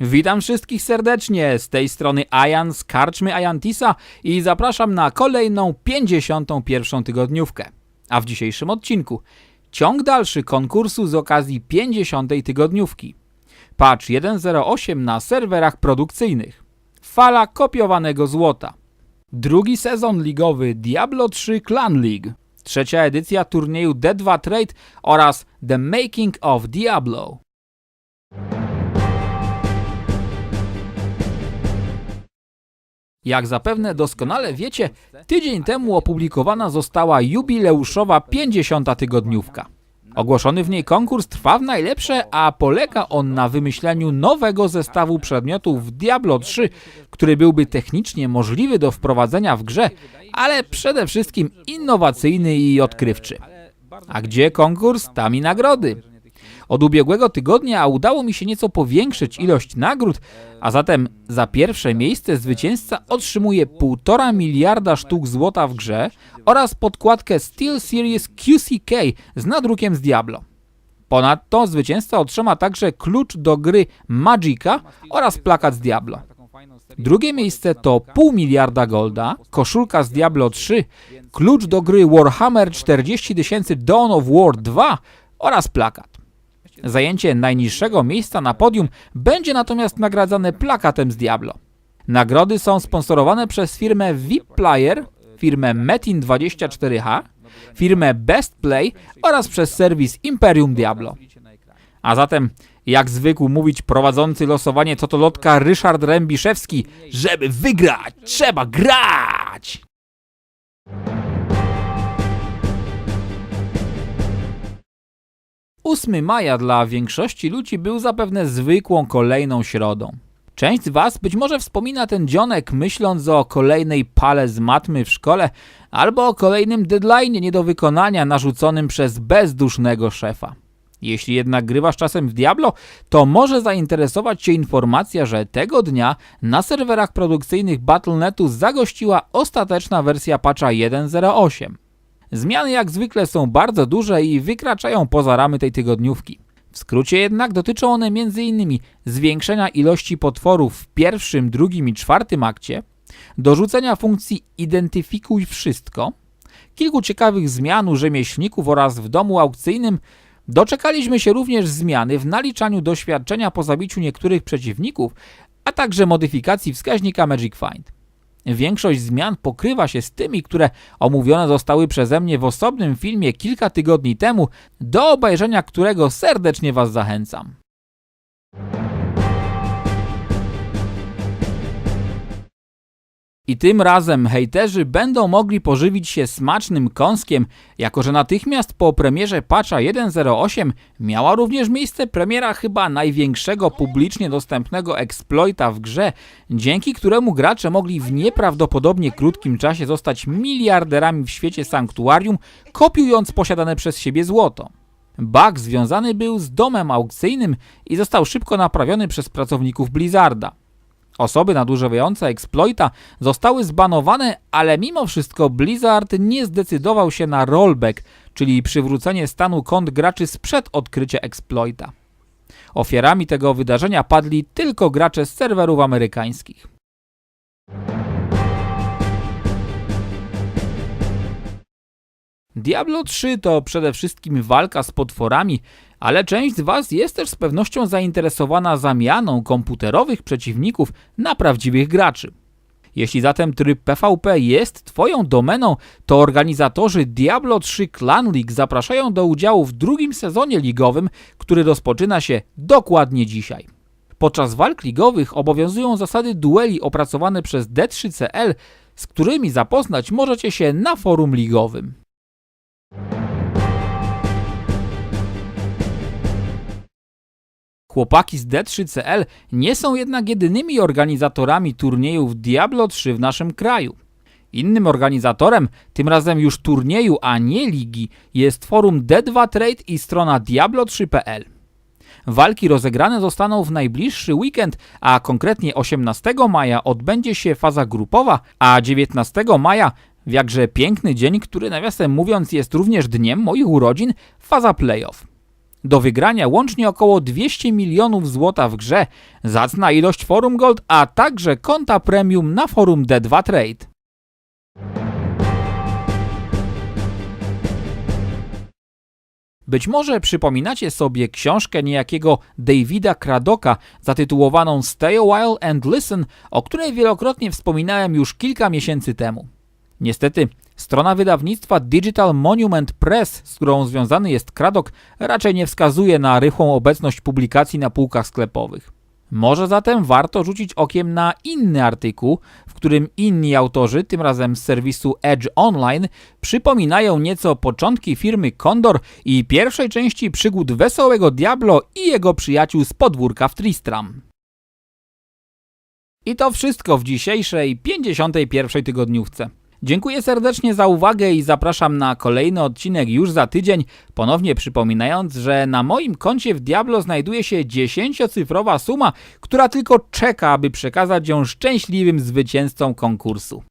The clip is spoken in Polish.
Witam wszystkich serdecznie, z tej strony Ajan z Karczmy Ajantisa i zapraszam na kolejną 51. tygodniówkę. A w dzisiejszym odcinku ciąg dalszy konkursu z okazji 50. tygodniówki. Patch 1.08 na serwerach produkcyjnych. Fala kopiowanego złota. Drugi sezon ligowy Diablo 3 Clan League. Trzecia edycja turnieju D2 Trade oraz The Making of Diablo. Jak zapewne doskonale wiecie, tydzień temu opublikowana została jubileuszowa 50. tygodniówka. Ogłoszony w niej konkurs trwa w najlepsze, a polega on na wymyśleniu nowego zestawu przedmiotów w Diablo 3, który byłby technicznie możliwy do wprowadzenia w grze, ale przede wszystkim innowacyjny i odkrywczy. A gdzie konkurs, tam i nagrody. Od ubiegłego tygodnia udało mi się nieco powiększyć ilość nagród, a zatem za pierwsze miejsce zwycięzca otrzymuje 1,5 miliarda sztuk złota w grze oraz podkładkę Steel Series QCK z nadrukiem z Diablo. Ponadto zwycięzca otrzyma także klucz do gry Magica oraz plakat z Diablo. Drugie miejsce to pół miliarda golda, koszulka z Diablo 3, klucz do gry Warhammer 40 000 Dawn of War 2 oraz plakat. Zajęcie najniższego miejsca na podium będzie natomiast nagradzane plakatem z Diablo. Nagrody są sponsorowane przez firmę VIP Player, firmę Metin24H, firmę Best Play oraz przez serwis Imperium Diablo. A zatem, jak zwykł mówić prowadzący losowanie Totolotka Ryszard Rębiszewski, żeby wygrać, trzeba grać! 8 maja dla większości ludzi był zapewne zwykłą kolejną środą. Część z Was być może wspomina ten dzionek myśląc o kolejnej pale z matmy w szkole albo o kolejnym deadline nie do wykonania narzuconym przez bezdusznego szefa. Jeśli jednak grywasz czasem w Diablo, to może zainteresować Cię informacja, że tego dnia na serwerach produkcyjnych Battle.netu zagościła ostateczna wersja patcha 1.08. Zmiany jak zwykle są bardzo duże i wykraczają poza ramy tej tygodniówki. W skrócie jednak dotyczą one m.in. zwiększenia ilości potworów w pierwszym, drugim i czwartym akcie, dorzucenia funkcji identyfikuj wszystko, kilku ciekawych zmian u rzemieślników oraz w domu aukcyjnym, doczekaliśmy się również zmiany w naliczaniu doświadczenia po zabiciu niektórych przeciwników, a także modyfikacji wskaźnika Magic Find. Większość zmian pokrywa się z tymi, które omówione zostały przeze mnie w osobnym filmie kilka tygodni temu, do obejrzenia którego serdecznie Was zachęcam. I tym razem hejterzy będą mogli pożywić się smacznym kąskiem, jako że natychmiast po premierze patcha 1.08 miała również miejsce premiera chyba największego publicznie dostępnego exploita w grze, dzięki któremu gracze mogli w nieprawdopodobnie krótkim czasie zostać miliarderami w świecie sanktuarium, kopiując posiadane przez siebie złoto. Bug związany był z domem aukcyjnym i został szybko naprawiony przez pracowników Blizzarda. Osoby nadużywające exploita zostały zbanowane, ale mimo wszystko Blizzard nie zdecydował się na rollback, czyli przywrócenie stanu kont graczy sprzed odkrycia exploita. Ofiarami tego wydarzenia padli tylko gracze z serwerów amerykańskich. Diablo 3 to przede wszystkim walka z potworami, ale część z Was jest też z pewnością zainteresowana zamianą komputerowych przeciwników na prawdziwych graczy. Jeśli zatem tryb PvP jest Twoją domeną, to organizatorzy Diablo 3 Clan League zapraszają do udziału w drugim sezonie ligowym, który rozpoczyna się dokładnie dzisiaj. Podczas walk ligowych obowiązują zasady dueli opracowane przez D3CL, z którymi zapoznać możecie się na forum ligowym. Chłopaki z D3CL nie są jednak jedynymi organizatorami turniejów Diablo 3 w naszym kraju. Innym organizatorem, tym razem już turnieju, a nie ligi, jest forum D2 Trade i strona Diablo3.pl. Walki rozegrane zostaną w najbliższy weekend, a konkretnie 18 maja odbędzie się faza grupowa, a 19 maja w jakże piękny dzień, który nawiasem mówiąc jest również dniem moich urodzin, faza playoff. Do wygrania łącznie około 200 milionów złota w grze, zacna ilość forum gold, a także konta premium na forum D2 Trade. Być może przypominacie sobie książkę niejakiego Davida Cradoka zatytułowaną Stay a While and Listen, o której wielokrotnie wspominałem już kilka miesięcy temu. Niestety, strona wydawnictwa Digital Monument Press, z którą związany jest Craddock, raczej nie wskazuje na rychłą obecność publikacji na półkach sklepowych. Może zatem warto rzucić okiem na inny artykuł, w którym inni autorzy, tym razem z serwisu Edge Online, przypominają nieco początki firmy Condor i pierwszej części przygód wesołego Diablo i jego przyjaciół z podwórka w Tristram. I to wszystko w dzisiejszej 51. tygodniówce. Dziękuję serdecznie za uwagę i zapraszam na kolejny odcinek już za tydzień, ponownie przypominając, że na moim koncie w Diablo znajduje się 10-cyfrowa suma, która tylko czeka, aby przekazać ją szczęśliwym zwycięzcom konkursu.